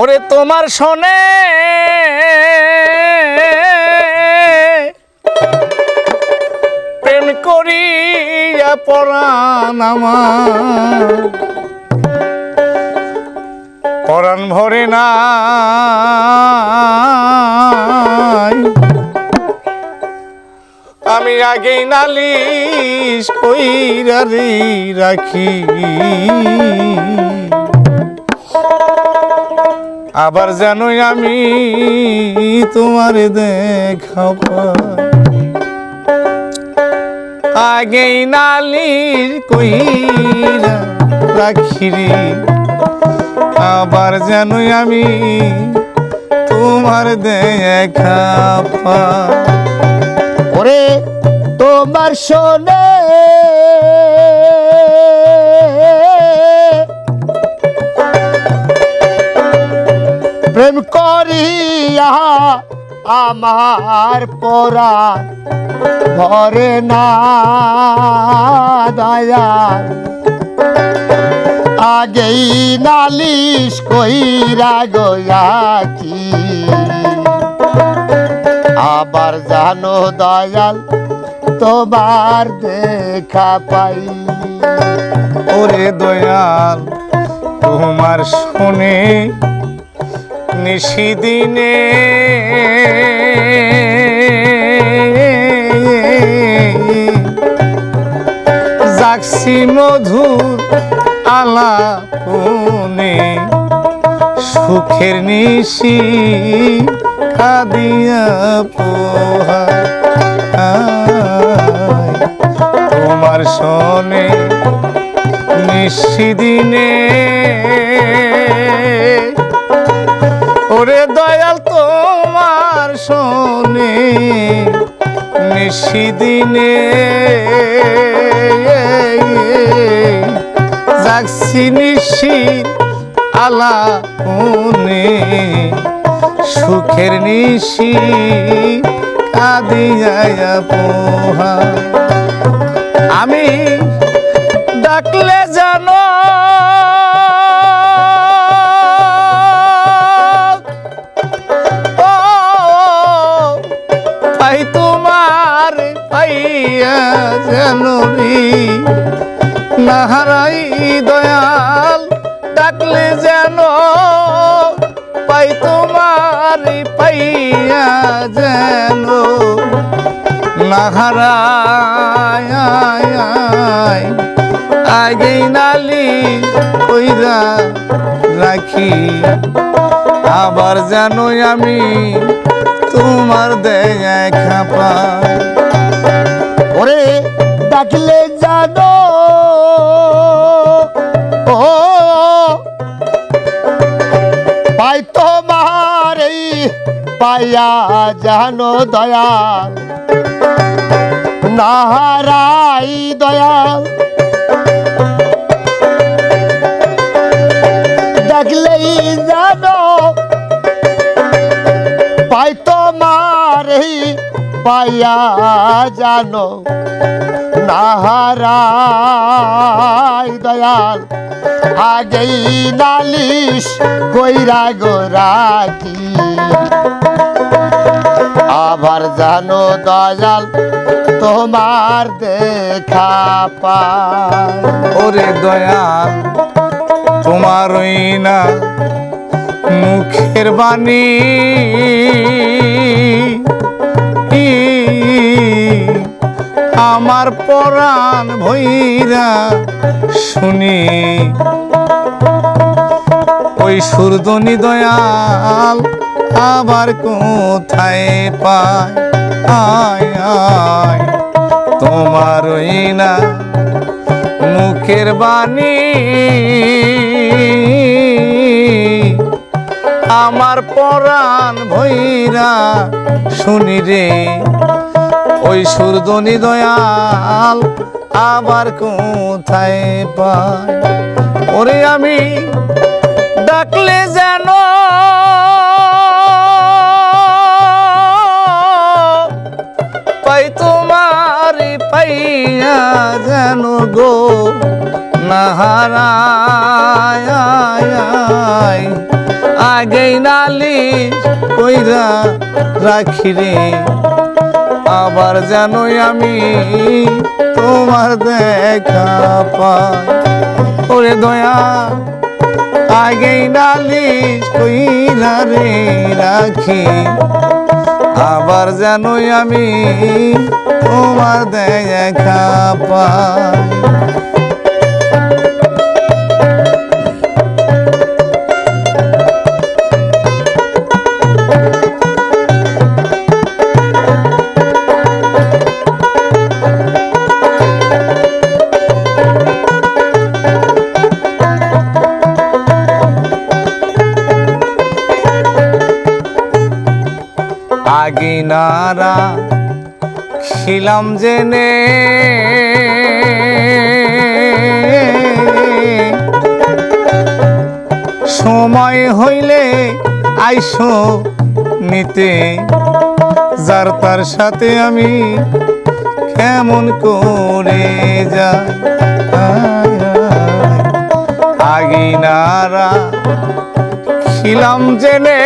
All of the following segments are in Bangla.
ওরে তোমার শোনে। প্রেম করিয়া পরাণ আমার। পরাণ ভরে না আমি আগেই নালিশ কইরা রে রাখি। আবার জানোই আমি তোমার দেখা। আগেই নালিশ কইরা রাখি রে আবার জানোই আমি তোমার দেখা পাই। ওরে, তোমার শোনে প্রেম করিয়া আমার পরা ভরে না দয়া আগেই নালিশ কইরা গয়া কি আবার জানো দয়াল, তোমার দেখা পাই। ওরে দয়াল, তোমার শুনে নিশিদিনে। জাগছি মধুর আলাপনে সুখের নিশি কাদিয়া পোহা তোমার শোনে নিশিদিনে। শোনে নিশিদিনে যাচ্ছি নিশি আলা মনে সুখের নিশি কাদিয়া পোহা। আমি ডাকলে জানো পাইয়া জানো রে নাহারাই দয়াল, ডাকলে যেন পাই তোমার, পাইয়া যেন। নাহারায় আগে নালি কইরা রাখি। আবার জানোই আমি তোমার দেখা পাই। পাইয়া জানো দয়াল। নাহারাই দয়াল। ডাকলেই জানো, পাই তোমার পাইয়া জানো। নাহারাই দয়াল, আগেই নালিশ কইরা গোরাকি আবার জানো দয়াল, তোমার দেখা পায়। ওরে দয়াল, তোমার ওই না মুখের বাণী। আমার পরাণ ভৈরা শুনি। ওই সুরদনি দয়াল আবার কোথায় পায়? আয় আয়, তোমার ওই না মুখের বাণী। আমার পরাণ ভৈরা, শুনি রে, ওই সুরদনি দয়াল আবার কোথায় পায়? ওরে আমি ডাকলে যেন পাইয়া যেন গো নাহারায় আগেই নালিশ কইরা রাখি রে আবার জানোই আমি তোমার দেখা পাই। ওরে দয়া, আগেই নালিশ কইরা রে রাখি, আবার জানোই আমি তোমার দেখা পাই আগিনারা খিলাম জেনে। সময় হইলে আইসো নিতে, যার তার সাথে আমি কেমন করে যাই। আগিনারা ছিলাম জেনে।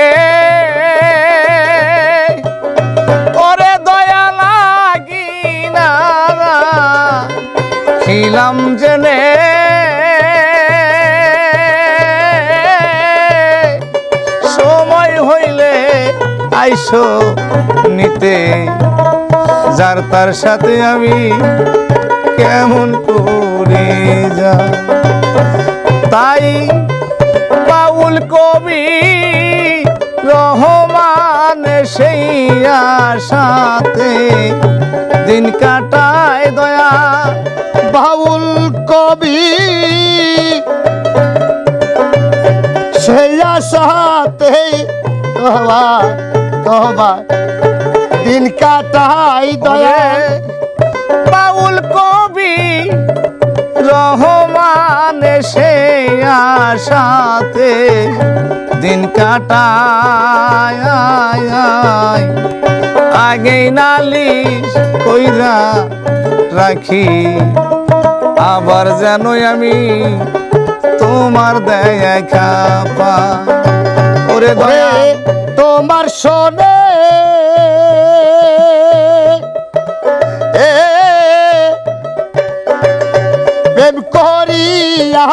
ছিলাম জেনে। সময় হইলে আইসো নিতে। যার তার সাথে আমি কেমন করে যা তাই বাউল কবি রহমান সেই আশাতে দিন কাটায় কবি সেই আশাতেই তোমার তোমার দিন কাটাই দয়া। বাউল কবি রহমান সেই আশাতে দিন কাটায় আগে নালিশ কইরা রাখি। আবার জানোই আমি তোমার দেখা পা ওরে দয়া। তোমার এ, প্রেম করিয়া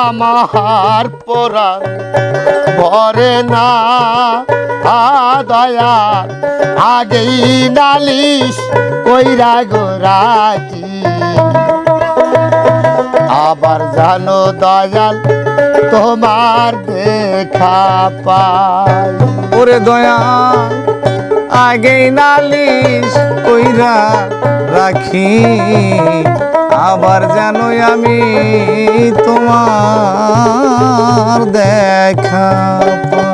আমার পরা ভরে না। দয়া। আগেই নালিশ কইরা গোরাকি আবার জানো দয়াল, তোমার দেখা পাই। ওরে দয়া আগে নালিশ কইরা রাখি। আবার জানোই আমি তোমার দেখা পাই।